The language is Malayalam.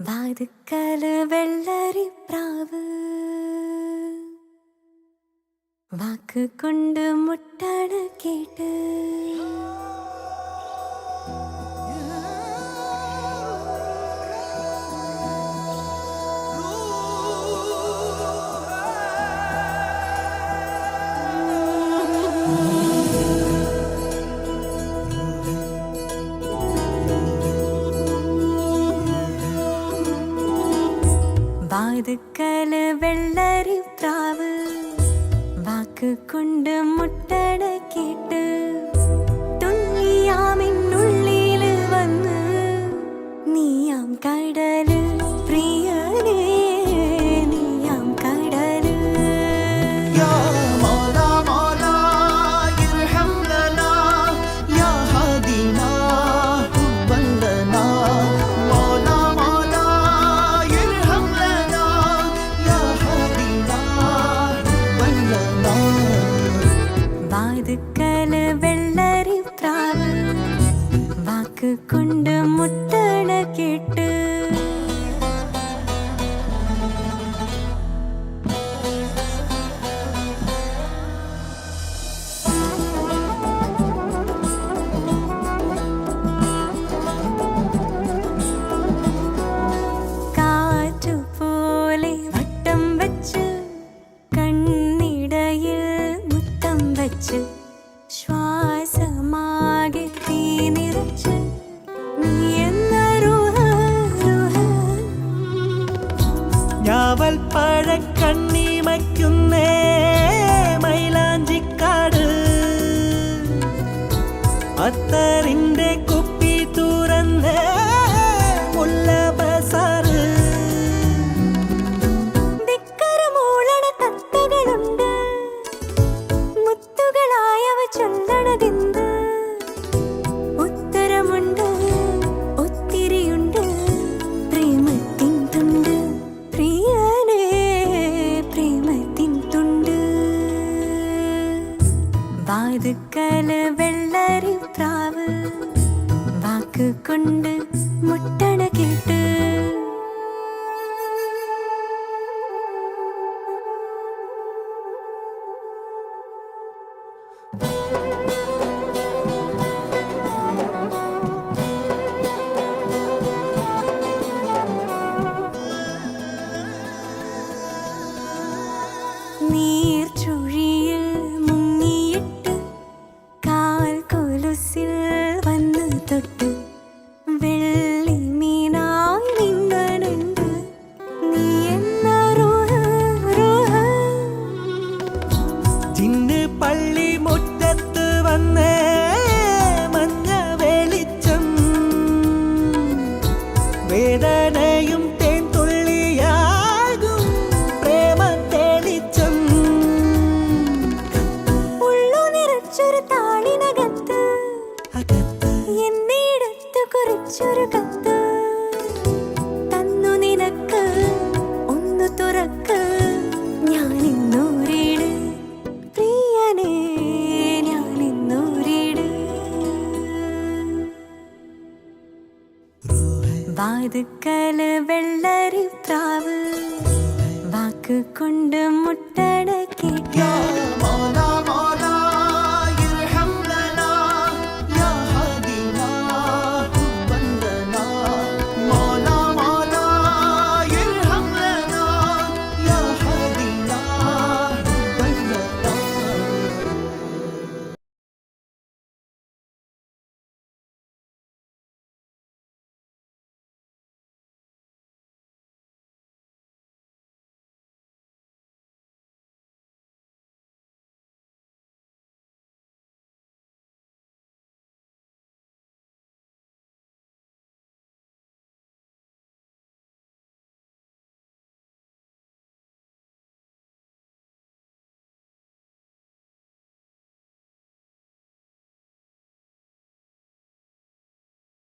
വാതുക്കൽ വെള്ളരി പ്രാവ് വാക്ക് കൊണ്ട് മുട്ടണ കേട്ട് വാതുക്കൽ വെള്ളരി പ്രാവ് വാക്ക് കൊണ്ട് മുട്ടണ കേട്ട് കൊണ്ട് മുട്ടണ കേട്ട്. കാറ്റുപോലെ വട്ടം വെച്ച്. അത്തറിന്റെ കുപ്പി തുറന്ന് മുത്തുകളായവ പ്രേമത്തിൻ തുണ്ട് പ്രിയനേ പ്രേമത്തിൻ തുണ്ട്. വെള്ളരി കൊണ്ട് മുട്ടണ കേട്ട്. നീർച്ചുഴിയിൽ വേദനയും തേൻ തുള്ളിയാകും. പ്രേമ തെളിച്ചം. ഉള്ളു നിറച്ചൊരു താളിനകത്ത് അകത്ത് എന്നിടത്ത് കുറിച്ചൊരു കത്ത്. വാതുക്കല് വെള്ളരി പ്രാവ് വാക്ക് കൊണ്ട് മുട്ടട കേട്ട